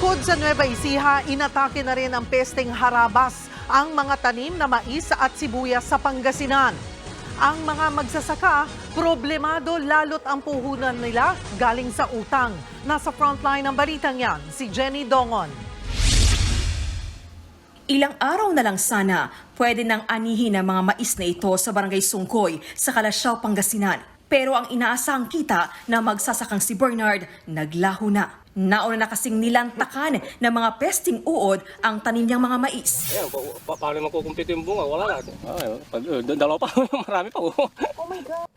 Bukod sa Nueva Ecija, inatake na rin ang pesteng harabas ang mga tanim na mais at sibuyas sa Pangasinan. Ang mga magsasaka, problemado lalot ang puhunan nila galing sa utang. Nasa frontline ng balitang yan, si Jenny Dongon. Ilang araw na lang sana, pwede nang anihin ang mga mais na ito sa Barangay Sungkoy sa Kalasyaw, Pangasinan. Pero ang inaasahang kita na magsasakang si Bernard, naglaho na. Nauna na kasing nilantakan ng mga pesting uod ang tanim niyang mga mais. Ayan, pa, pa, paano makukumpleto yung bunga? Wala na. Ay, pag, uh, dalawa pa, marami pa. oh.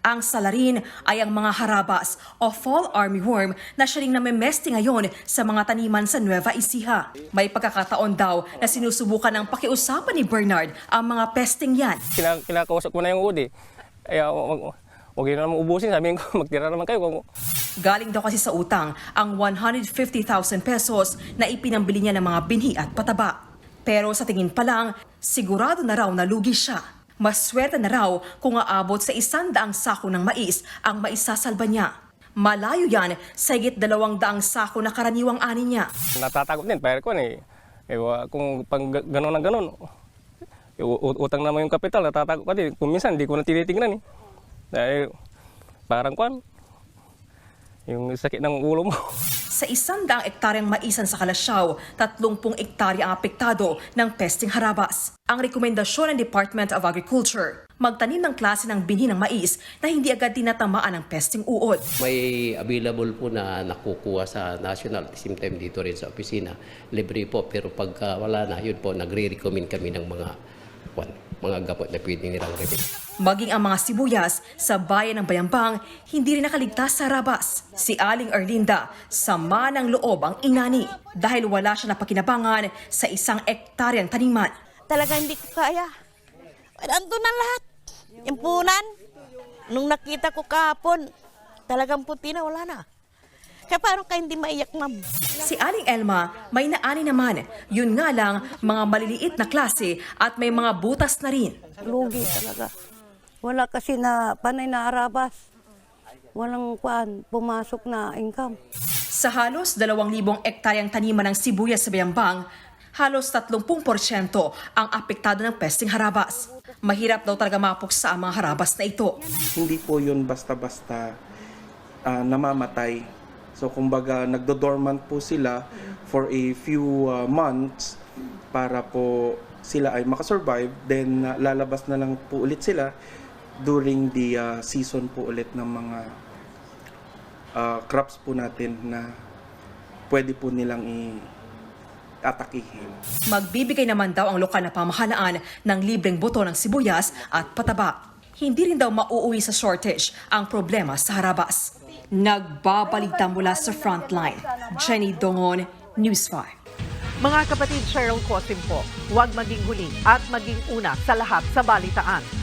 Ang salarin ay ang mga harabas o fall armyworm na siya ring namemeste ngayon sa mga taniman sa Nueva Ecija. May pagkakataon daw na sinusubukan ng pakiusapan ni Bernard ang mga pesting yan. Kina, kinakausap ko na yung udi. Ay, uh, wag, wag yun na naman ubusin. Sabihin ko, magtira naman kayo. Kung, Galing daw kasi sa utang ang 150,000 pesos na ipinambili niya ng mga binhi at pataba. Pero sa tingin pa lang, sigurado na raw na lugi siya. Maswerte na raw kung aabot sa isandaang sako ng mais ang maisasalba niya. Malayo yan sa higit dalawang daang sako na karaniwang ani niya. natatakot din. Pero ko eh, eh, wa- kung pang ga- ganon ng ganon, eh, utang naman yung kapital, natatakot ka din. Kung minsan, hindi ko na tinitingnan eh. Dahil, parang kwan, yung sakit ng ulo mo. Sa isang daang ektaryang maisan sa Kalasyaw, 30 ektarya ang apektado ng pesting harabas. Ang rekomendasyon ng Department of Agriculture, magtanim ng klase ng binhi ng mais na hindi agad tinatamaan ng pesting uod. May available po na nakukuha sa national at the same time dito rin sa opisina. Libre po pero pagka wala na, yun po, nagre-recommend kami ng mga kwan, mga gapot na pwede nilang recommend. Maging ang mga sibuyas sa bayan ng Bayambang, hindi rin nakaligtas sa rabas. Si Aling Erlinda, sama ng loob ang inani dahil wala siya napakinabangan sa isang ektaryang taniman. Talaga hindi ko kaya. Ando na lahat. Yung punan. Nung nakita ko kahapon, talagang puti na, wala na. Kaya paano ka hindi maiyak, ma'am? Si Aling Elma, may naani naman. Yun nga lang, mga maliliit na klase at may mga butas na rin. Lugi talaga. Wala kasi na panay na arabas. Walang kwan, pumasok na income. Sa halos 2,000 ektaryang taniman ng sibuyas sa Bayambang, halos 30% ang apektado ng pesting harabas. Mahirap daw talaga mapuksa ang mga harabas na ito. hindi po yun basta-basta ah, namamatay. So kumbaga nagdo-dormant po sila for a few ah, months para po sila ay makasurvive. Then ah, lalabas na lang po ulit sila during the ah, season po ulit ng mga ah, crops po natin na pwede po nilang i-atakihin. Magbibigay naman daw ang lokal na pamahalaan ng libreng buto ng sibuyas at pataba. Hindi rin daw mauuwi sa shortage ang problema sa harabas. Nagbabalita mula sa frontline. Jenny Dongon, News 5. Mga kapatid Cheryl Cosim po, huwag maging huli at maging una sa lahat sa balitaan.